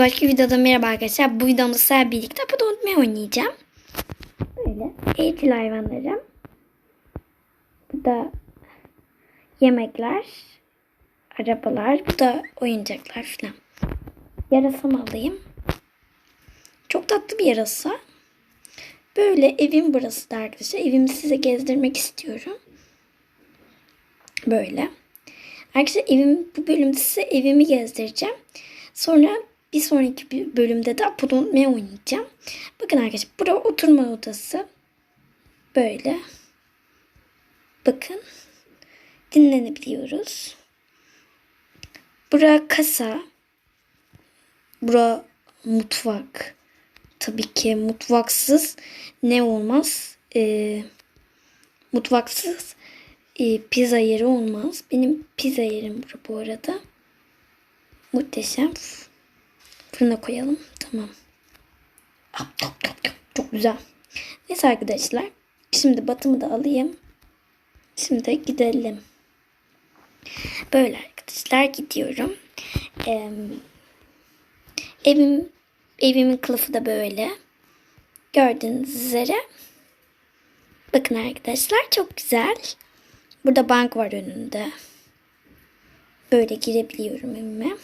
Başka videoda merhaba arkadaşlar. Bu videomda sizlerle birlikte bu unutmayı oynayacağım. Böyle evcil hayvanlarım. Bu da yemekler, arabalar, bu da oyuncaklar falan. Yarasam alayım. Çok tatlı bir yarasa. Böyle evim burası da arkadaşlar. Evimi size gezdirmek istiyorum. Böyle. Arkadaşlar evim bu bölümde size evimi gezdireceğim. Sonra bir sonraki bölümde de Apo'da unutmaya oynayacağım. Bakın arkadaşlar burada oturma odası. Böyle. Bakın. Dinlenebiliyoruz. Bura kasa. Bura mutfak. Tabii ki mutfaksız ne olmaz? Ee, mutfaksız e, pizza yeri olmaz. Benim pizza yerim bura bu arada. Muhteşem. Fırına koyalım. Tamam. Hop, hop, hop, hop. Çok güzel. Neyse arkadaşlar. Şimdi batımı da alayım. Şimdi gidelim. Böyle arkadaşlar gidiyorum. Ee, evim evimin kılıfı da böyle. Gördüğünüz üzere. Bakın arkadaşlar çok güzel. Burada bank var önünde. Böyle girebiliyorum evime.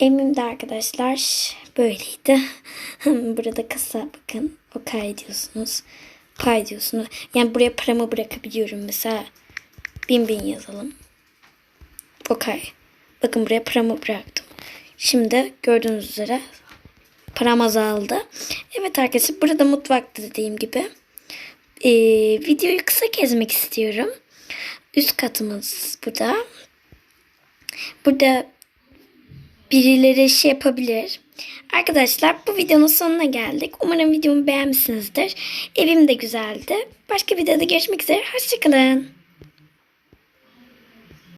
Evimde arkadaşlar böyleydi. Burada kasa bakın. O kaydediyorsunuz. Pay diyorsunuz. Yani buraya paramı bırakabiliyorum. Mesela bin bin yazalım. Okay. Bakın buraya paramı bıraktım. Şimdi gördüğünüz üzere param azaldı. Evet arkadaşlar burada mutfakta dediğim gibi. Ee, videoyu kısa gezmek istiyorum. Üst katımız burada. Burada birileri şey yapabilir. Arkadaşlar bu videonun sonuna geldik. Umarım videomu beğenmişsinizdir. Evim de güzeldi. Başka videoda görüşmek üzere. Hoşçakalın.